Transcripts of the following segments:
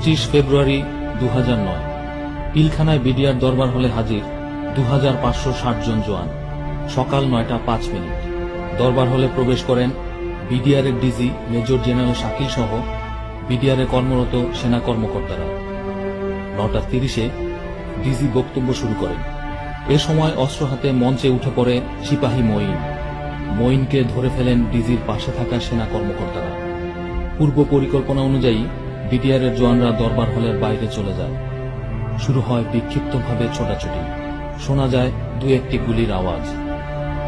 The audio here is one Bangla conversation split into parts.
পঁচিশ ফেব্রুয়ারি দু নয়। পিলখানায় বিডিআর দরবার হলে হাজির দু হাজার পাঁচশো ষাট জন জোয়ান সকাল নয়টা পাঁচ মিনিট। দরবার হলে প্রবেশ করেন বিডিআরের ডিজি মেজর জেনারেল শাকিল সহ বিডিআর কর্মরত সেনা কর্মকর্তারা। নটা তিরিশে ডিজি বক্তব্য শুরু করেন। এ সময় অস্ত্র হাতে মঞ্চে উঠে পড়ে সিপাহী মঈন। মঈনকে ধরে ফেলেন ডিজির পাশে থাকা সেনা কর্মকর্তারা। পূর্ব পরিকল্পনা অনুযায়ী বিডিআর এর জওয়ানরা দরবার হলের বাইরে চলে যায়। শুরু হয় বিক্ষিপ্তভাবে ছোটাছুটি। শোনা যায় দু একটি গুলির আওয়াজ।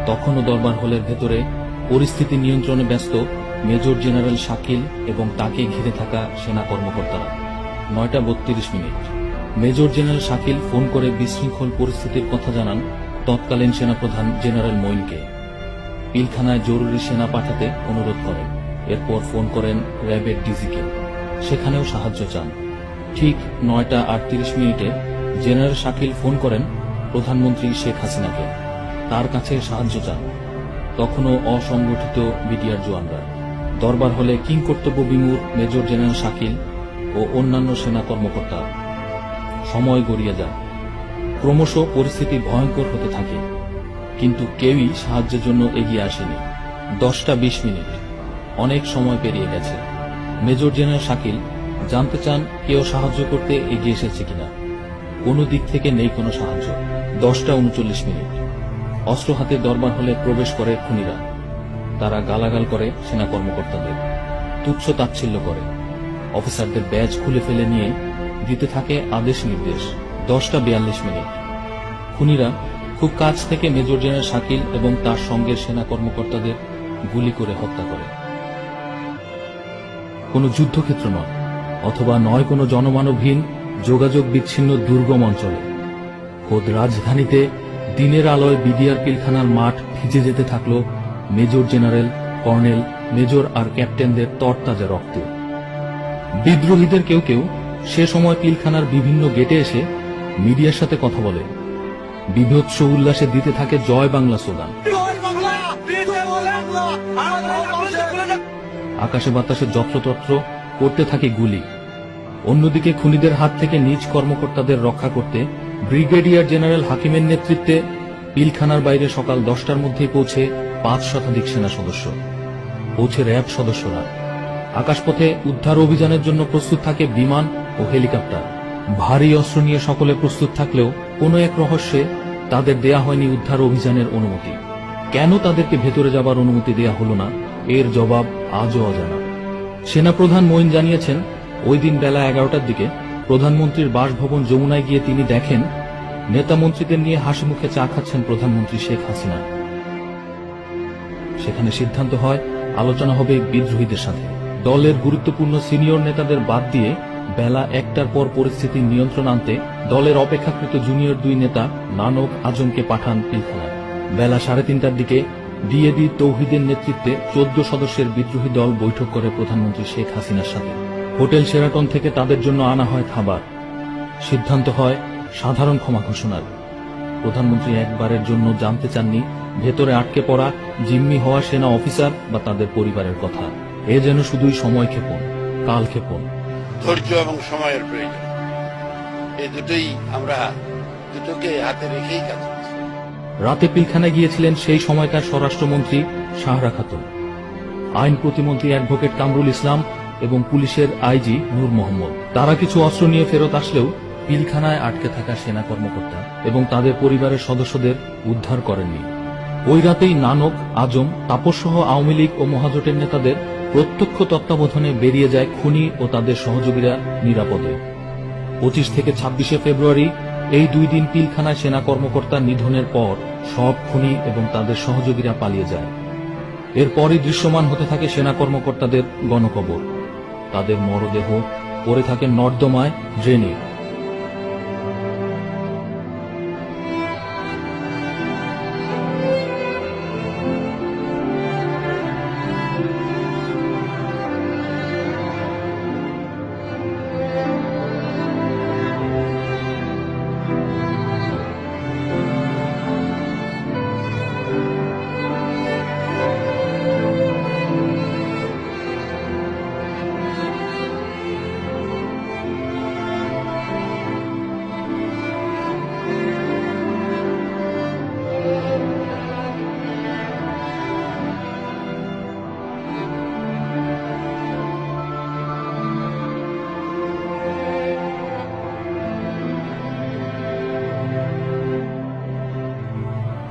তখনও দরবার হলের ভেতরে পরিস্থিতি নিয়ন্ত্রণে ব্যস্ত মেজর জেনারেল শাকিল এবং তাকে ঘিরে থাকা সেনা কর্মকর্তারা। নয়টা বত্রিশ minute. Major general Shakil phone করে বিশৃঙ্খল পরিস্থিতির কথা জানান তৎকালীন সেনাপ্রধান জেনারেল মঈনকে। পিলখানায় জরুরি সেনা পাঠাতে অনুরোধ করেন। এরপর ফোন করেন র্যাবের ডিজিকে। সেখানেও সাহায্য চান। ঠিক নয়টা আটত্রিশ মিনিটে জেনারেল শাকিল ফোন করেন প্রধানমন্ত্রী শেখ হাসিনাকে। তার কাছে সাহায্য চান। তখনও অসংগঠিত বিডিআর জওয়ানরা। দরবার হলে কিং কর্তব্য বিমুর মেজর জেনারেল শাকিল ও অন্যান্য সেনা কর্মকর্তা। সময় গড়িয়ে যায় ক্রমশ পরিস্থিতি ভয়ঙ্কর হতে থাকে। কিন্তু কেউই সাহায্যের জন্য এগিয়ে আসেনি। দশটা বিশ মিনিট। অনেক সময় পেরিয়ে গেছে। মেজর জেনারেল শাকিল জানতে চান কেউ সাহায্য করতে এগিয়ে এসেছে কিনা। কোনো দিক থেকে নেই কোনো সাহায্য। দশটা উনচল্লিশ মিনিট। অস্ত্র হাতে দরবার হলে প্রবেশ করে খুনিরা। তারা গালাগাল করে সেনা কর্মকর্তাদের। তুচ্ছ তাচ্ছিল্য করে। অফিসারদের ব্যাজ খুলে ফেলে নিয়ে দিতে থাকে আদেশ নির্দেশ। দশটা বিয়াল্লিশ মিনিট। খুনিরা খুব কাছ থেকে মেজর জেনারেল শাকিল এবং তার সঙ্গের সেনা কর্মকর্তাদের গুলি করে হত্যা করে। কোনো যুদ্ধক্ষেত্র নয়, অথবা নয় কোনো জনমানবহীন, যোগাযোগ বিচ্ছিন্ন দুর্গম অঞ্চলে। খোদ রাজধানীতে দিনের আলোয় বিডিআর পিলখানার মাঠ ভিজে যেতে থাকল মেজর জেনারেল, কর্নেল, মেজর আর ক্যাপ্টেনদের তরতাজা রক্তে। বিদ্রোহীদের কেউ কেউ সে সময় পিলখানার বিভিন্ন গেটে এসে মিডিয়ার সাথে কথা বলে। বিভৎস উল্লাসে দিতে থাকে জয় বাংলা স্লোগান। আকাশে বাতাসে যত্রতত্র করতে থাকে গুলি। অন্যদিকে খুনিদের হাত থেকে নিজ কর্মকর্তাদের রক্ষা করতে ব্রিগেডিয়ার জেনারেল হাকিমের নেতৃত্বে পিলখানার বাইরে সকাল দশটার মধ্যেই পৌঁছে পাঁচ শতাধিক সেনা সদস্য, পৌঁছে র্যাব সদস্যরা। আকাশপথে উদ্ধার অভিযানের জন্য প্রস্তুত থাকে বিমান ও হেলিকপ্টার। ভারী অস্ত্র নিয়ে সকলে প্রস্তুত থাকলেও কোনো এক রহস্যে তাদের দেয়া হয়নি উদ্ধার অভিযানের অনুমতি। কেন তাদেরকে ভেতরে যাবার অনুমতি দেয়া হলো না? এর জবাব আজও অজানা। সেনাপ্রধান মঈন জানিয়েছেন, ওই দিন বেলা এগারোটার দিকে প্রধানমন্ত্রীর বাসভবন যমুনায় গিয়ে তিনি দেখেন, নেতা মন্ত্রীদের নিয়ে হাসি মুখে চা খাচ্ছেন প্রধানমন্ত্রী শেখ হাসিনা। সেখানে সিদ্ধান্ত হয়, আলোচনা হবে বিদ্রোহীদের সাথে। দলের গুরুত্বপূর্ণ সিনিয়র নেতাদের বাদ দিয়ে বেলা একটার পর পরিস্থিতি নিয়ন্ত্রণ আনতে দলের অপেক্ষাকৃত জুনিয়র দুই নেতা নানক আজমকে পাঠান পিলখানায় বেলা সাড়ে তিনটার দিকে ডিএডি তৌহিদের নেতৃত্বে চোদ্দ সদস্যের বিদ্রোহী দল বৈঠক করে প্রধানমন্ত্রী শেখ হাসিনার সাথে। হোটেল সেরাটন থেকে তাদের জন্য আনা হয় খাবার। সিদ্ধান্ত হয় সাধারণ ক্ষমা ঘোষণার। প্রধানমন্ত্রী একবারের জন্য জানতে চাননি ভেতরে আটকে পড়া জিম্মি হওয়া সেনা অফিসার বা তাদের পরিবারের কথা। এ যেন শুধুই সময় ক্ষেপণ, কাল ক্ষেপণ। ধৈর্য এবং সময়ের প্রয়োজন। এই দুটোই আমরা দুটোকে হাতে রেখেই কাজ রাতে পিলখানায় গিয়েছিলেন সেই সময়কার স্বরাষ্ট্রমন্ত্রী শাহরা খাতুন। আইন প্রতিমন্ত্রী অ্যাডভোকেট কামরুল ইসলাম এবং পুলিশের আইজি নূর মোহাম্মদ। তারা কিছু অস্ত্র নিয়ে ফেরত আসলেও পিলখানায় আটকে থাকা সেনা কর্মকর্তা এবং তাদের পরিবারের সদস্যদের উদ্ধার করেননি। ওই রাতেই নানক, আজম, তাপসসহ আওয়ামী লীগ ও মহাজোটের নেতাদের প্রত্যক্ষ তত্ত্বাবধানে বেরিয়ে যায় খুনি ও তাদের সহযোগীরা নিরাপদে। পঁচিশ থেকে ছাব্বিশে ফেব্রুয়ারি এই দুই দিন পিলখানায় সেনা কর্মকর্তার নিধনের পর সব খুনি এবং তাদের সহযোগীরা পালিয়ে যায়। এরপরই দৃশ্যমান হতে থাকে সেনা কর্মকর্তাদের গণকবর। তাদের মরদেহ পড়ে থাকে নর্দমায়, ড্রেনে।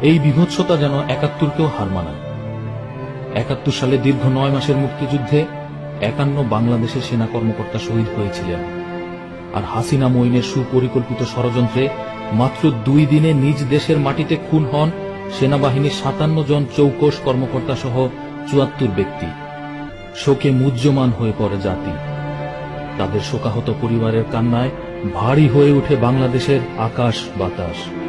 এই বিভৎসতা যেন একাত্তরকেও হার মানায়। একাত্তর সালে দীর্ঘ নয় মাসের মুক্তিযুদ্ধে একান্ন বাংলাদেশের সেনা কর্মকর্তা শহীদ হয়েছিলেন। আর হাসিনা মঈনের সুপরিকল্পিত ষড়যন্ত্রে মাত্র দুই দিনে নিজ দেশের মাটিতে খুন হন সেনাবাহিনীর সাতান্ন জন চৌকস কর্মকর্তা সহ চুয়াত্তর ব্যক্তি। শোকে মুহ্যমান হয়ে পড়ে জাতি। তাদের শোকাহত পরিবারের কান্নায় ভারী হয়ে ওঠে বাংলাদেশের আকাশ বাতাস।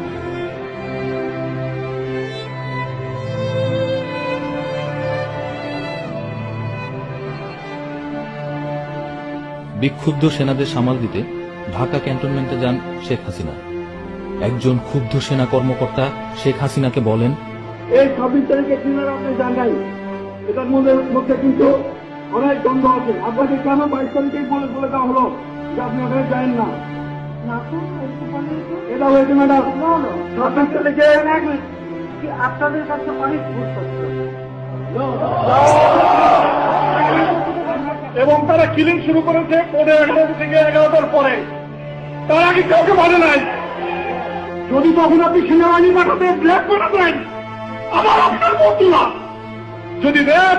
বিক্ষুব্ধ সেনাদের সামাল দিতে ঢাকা ক্যান্টনমেন্টে যান শেখ হাসিনা। একজন ক্ষুব্ধ সেনা কর্মকর্তা শেখ হাসিনাকে বলেন এই ছাব্বিশ তারিখে আপনি যান নাই। এটার মধ্যে মধ্যে কিন্তু অনেক দ্বন্দ্ব আছে। আপনাকে কেন বাইশ তারিখেই বলে বলে দেওয়া হলো যে আপনি ওখানে যায়েন না? এটা হয়েছে ম্যাডাম। ছাব্বিশ তারিখে আপনাদের কাছে অনেক এবং তারা কিলিং শুরু করেছে পনেরো এগারো থেকে এগারোটার পরে। তার আগে কাউকে মানে নাই? যদি তখন আপনি সেনাবাহিনী পাঠাতেন ব্ল্যাক পাঠাতেন আবার আপনার বন্ধুরা যদি দেন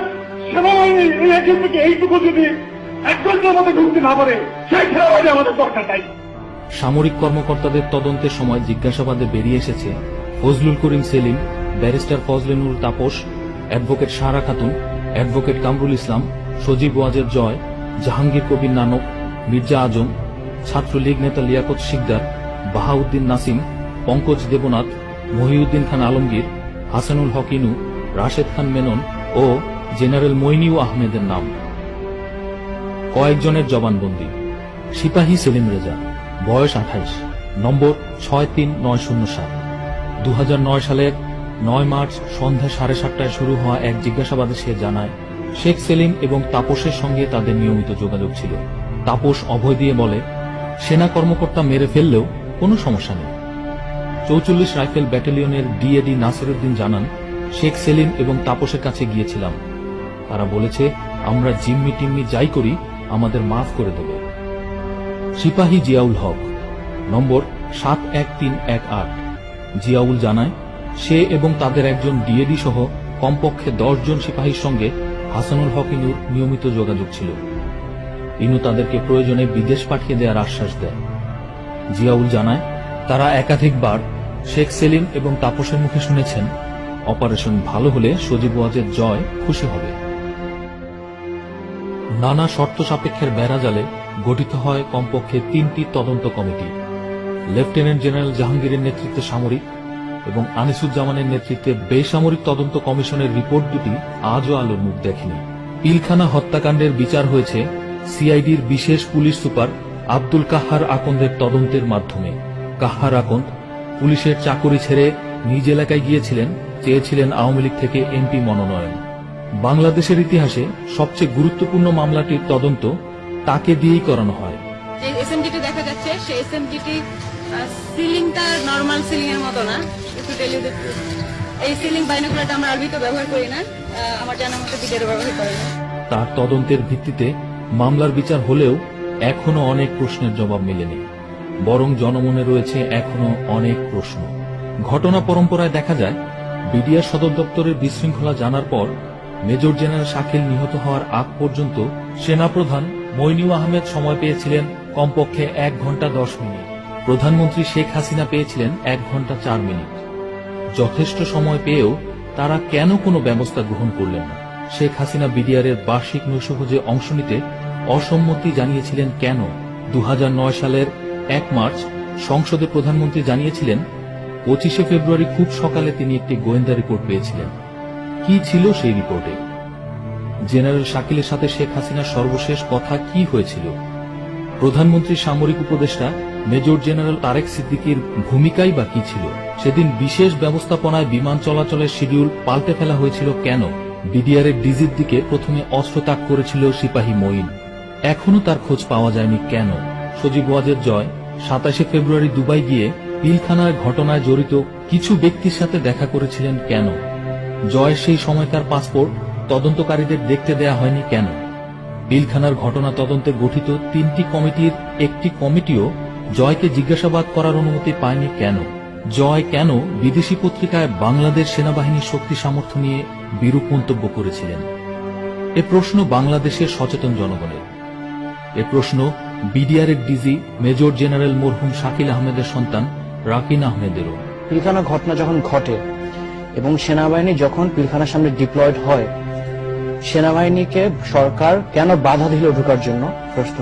সেনাবাহিনী এখান থেকে এইটুকু যদি এক ঘণ্টার মধ্যে ঢুকতে না পারে, সেই সেনাবাহিনী আমাদের দরকার নাই। সামরিক কর্মকর্তাদের তদন্তের সময় জিজ্ঞাসাবাদে বেরিয়ে এসেছে Fazlul Karim Selim, barrister Fazlenoor Taposh, advocate Sara Khatun, advocate Kamrul Islam, Sajeeb Wazed Joy Jahangir Kabir Nanak, Mirza Azam, Chhatra League নেতা লিয়াকত শিকদার, বাহাউদ্দিন নাসিম, পঙ্কজ দেবনাথ, মহিউদ্দিন খান আলমগীর, হাসানুল হক ইনু, রাশেদ খান মেনন ও জেনারেল মইনিউ আহমেদের নাম। কয়েকজনের জবানবন্দি। সিপাহী সেলিম রেজা, বয়স আঠাইশ, নম্বর ছয় তিন নয় শূন্য সাত। দু সালের নয় মার্চ সন্ধ্যা সাড়ে সাতটায় শুরু হওয়া এক জিজ্ঞাসাবাদে সে জানায় শেখ সেলিম এবং তাপসের সঙ্গে তাদের নিয়মিত যোগাযোগ ছিল। তাপস অভয় দিয়ে বলে, সেনা কর্মকর্তা মেরে ফেললেও কোনো সমস্যা নেই। চৌচল্লিশ রাইফেল ব্যাটালিয়নের ডিএডি নাসিরুদ্দিন জানান, শেখ সেলিম এবং তাপসের কাছে গিয়েছিলাম। তারা বলেছে, আমরা জিম্মি টিম্মি যাই করি, আমাদের মাফ করে দেবে। সিপাহী জিয়াউল হক, নম্বর সাত এক তিন এক আট, জিয়াউল জানায়, সে এবং তাদের একজন ডিএডি সহ কমপক্ষে দশ জন সিপাহীর সঙ্গে হাসানুল হক ইনুর নিয়মিত যোগাযোগ ছিল। ইনু তাদেরকে প্রয়োজনে বিদেশ পাঠিয়ে দেওয়ার আশ্বাস দেয় জিয়াউল জানায়, তারা একাধিকবার শেখ সেলিম এবং তাপসের মুখে শুনেছেন, অপারেশন ভালো হলে সজীব ওয়াজের জয় খুশি হবে। নানা শর্ত সাপেক্ষের বেড়াজালে গঠিত হয় কমপক্ষে তিনটি তদন্ত কমিটি। লেফটেন্যান্ট জেনারেল জাহাঙ্গীরের নেতৃত্বে সামরিক এবং আনিসুজ্জামানের নেতৃত্বে বেসামরিক তদন্ত কমিশনের রিপোর্ট দুটি আজও আলোর মুখ দেখেনি। পিলখানা হত্যাকাণ্ডের বিচার হয়েছে সিআইডির বিশেষ পুলিশ সুপার আব্দুল কাহার আকন্দের তদন্তের মাধ্যমে। কাহার আকন্দ পুলিশের চাকরি ছেড়ে নিজ এলাকায় গিয়েছিলেন, চেয়েছিলেন আওয়ামী লীগ থেকে এমপি মনোনয়ন। বাংলাদেশের ইতিহাসে সবচেয়ে গুরুত্বপূর্ণ মামলাটির তদন্ত তাকে দিয়েই করানো হয়। এসএমডিটি দেখা যাচ্ছে, সেই এসএমডিটি সিলিংটা নর্মাল সিলিং এর মতো না। একটু টেলি এই সিলিং বাইনোকুলারটা আমরা আরবিতে ব্যবহার করি না। আমার জানার মতো বিদেরও ব্যবহার করে তার তদন্তের ভিত্তিতে মামলার বিচার হলেও এখনও অনেক প্রশ্নের জবাব মেলেনি। বরং জনমনে রয়েছে এখনও অনেক প্রশ্ন। ঘটনা পরম্পরায় দেখা যায়, বিডিআর সদর দপ্তরের বিশৃঙ্খলা জানার পর মেজর জেনারেল শাকিল নিহত হওয়ার আগ পর্যন্ত সেনাপ্রধান মইনিউ আহমেদ সময় পেয়েছিলেন কমপক্ষে এক ঘণ্টা দশ মিনিট। প্রধানমন্ত্রী শেখ হাসিনা পেয়েছিলেন এক ঘণ্টা চার মিনিট। যথেষ্ট সময় পেয়েও তারা কেন কোনো ব্যবস্থা গ্রহণ করলেন না? শেখ হাসিনা বিডিআরের বার্ষিক নৈশভোজে অংশ নিতে অসম্মতি জানিয়েছিলেন কেন? দু হাজার নয় সালের এক মার্চ সংসদে প্রধানমন্ত্রী জানিয়েছিলেন, পঁচিশে ফেব্রুয়ারি খুব সকালে তিনি একটি গোয়েন্দা রিপোর্ট পেয়েছিলেন। কি ছিল সেই রিপোর্টে? জেনারেল শাকিলের সাথে শেখ হাসিনার সর্বশেষ কথা কি হয়েছিল? প্রধানমন্ত্রী সামরিক উপদেষ্টা মেজর জেনারেল তারেক সিদ্দিকীর ভূমিকাই বা কি ছিল? সেদিন বিশেষ ব্যবস্থাপনায় বিমান চলাচলের শিডিউল পাল্টে ফেলা হয়েছিল কেন? বিডিআর এর ডিজির দিকে প্রথমে অস্ত্র তাক করেছিল সিপাহী মঈন। এখনও তার খোঁজ পাওয়া যায়নি কেন? সজীব ওয়াজের জয়, সাতাশে ফেব্রুয়ারি দুবাই গিয়ে পিলখানার ঘটনায় জড়িত কিছু ব্যক্তির সাথে দেখা করেছিলেন কেন? জয়ের সেই সময়কার পাসপোর্ট তদন্তকারীদের দেখতে দেয়া হয়নি কেন? পিলখানার ঘটনা তদন্তে গঠিত তিনটি কমিটির একটি কমিটিও জয়কে জিজ্ঞাসাবাদ করার অনুমতি পায়নি কেন? জয় কেন বিদেশি পত্রিকায় বাংলাদেশ সেনাবাহিনীর শক্তি সামর্থ্য নিয়ে বিরূপ মন্তব্য করেছিলেন? এ প্রশ্ন বাংলাদেশের সচেতন জনগণের। এ প্রশ্ন বিডিআরের ডিজি মেজর জেনারেল মরহুম শাকিল আহমেদের সন্তান রাকিন আহমেদেরও। পিলখানা ঘটনা যখন ঘটে এবং সেনাবাহিনী যখন পিলখানার সামনে ডিপ্লয়েড হয়, সেনাবাহিনীকে সরকার কেন বাধা দিল ঢোকার জন্য? প্রশ্ন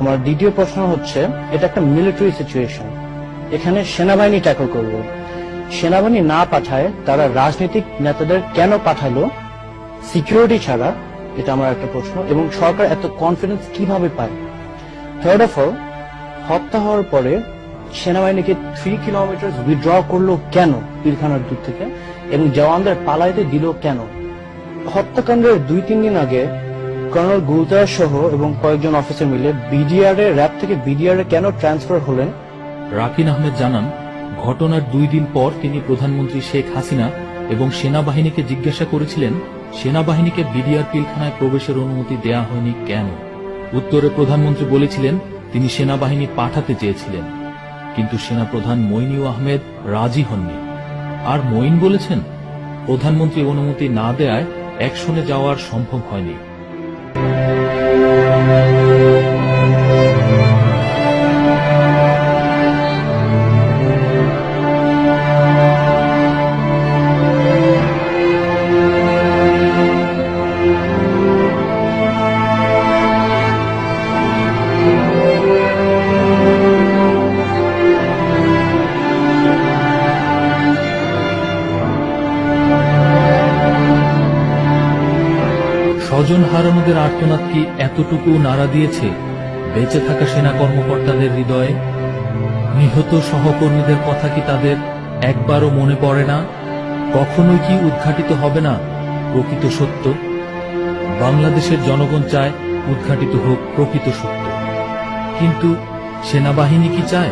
আমার দ্বিতীয় প্রশ্ন হচ্ছে, এটা একটা মিলিটারি সিচুয়েশন এখানে সেনাবাহিনী ট্যাকল করল সেনাবাহিনী না পাঠায়, তারা রাজনৈতিক নেতাদের কেন পাঠালো? সিকিউরিটি ছাড়া, এটা আমার একটা প্রশ্ন, এবং সরকার এত কনফিডেন্স কীভাবে পায়? থার্ড অফ অল হত্যা হওয়ার পরে সেনাবাহিনীকে থ্রি কিলোমিটার উইথড্র করল কেন পিলখানার দূর থেকে, এবং জওয়ানদের পালাইতে দিল কেন? হত্যাকাণ্ডের দুই তিন দিন আগে কর্নেল গুলতার সহ এবং কয়েকজন অফিসার মিলে বিডিআর এর র্যাব থেকে বিডিআর এ কেন ট্রান্সফার হলেন? রাকিন আহমেদ জানান, ঘটনার দুই দিন পর তিনি প্রধানমন্ত্রী শেখ হাসিনা এবং সেনাবাহিনীকে জিজ্ঞাসা করেছিলেন, সেনাবাহিনীকে বিডিআর পিলখানায় প্রবেশের অনুমতি দেয়া হয়নি কেন? উত্তরে প্রধানমন্ত্রী বলেছিলেন, তিনি সেনাবাহিনী পাঠাতে চেয়েছিলেন। কিন্তু সেনাপ্রধান মইনিউ আহমেদ রাজি হননি। আর মঈন বলেছেন, প্রধানমন্ত্রী অনুমতি না দেয়ায় অ্যাকশনে যাওয়ার সম্ভব হয়নি। Thank you. স্বজন হারানোদের আর্তনাদ কি এতটুকু নাড়া দিয়েছে? বেঁচে থাকা সেনা কর্মকর্তাদের হৃদয়ে? নিহত সহকর্মীদের কথা কি তাদের একবারও মনে পড়ে না? কখনোই কি উদ্ঘাটিত হবে না? প্রকৃত সত্য? বাংলাদেশের জনগণ চায় উদ্ঘাটিত হোক প্রকৃত সত্য। কিন্তু সেনাবাহিনী কি চায়?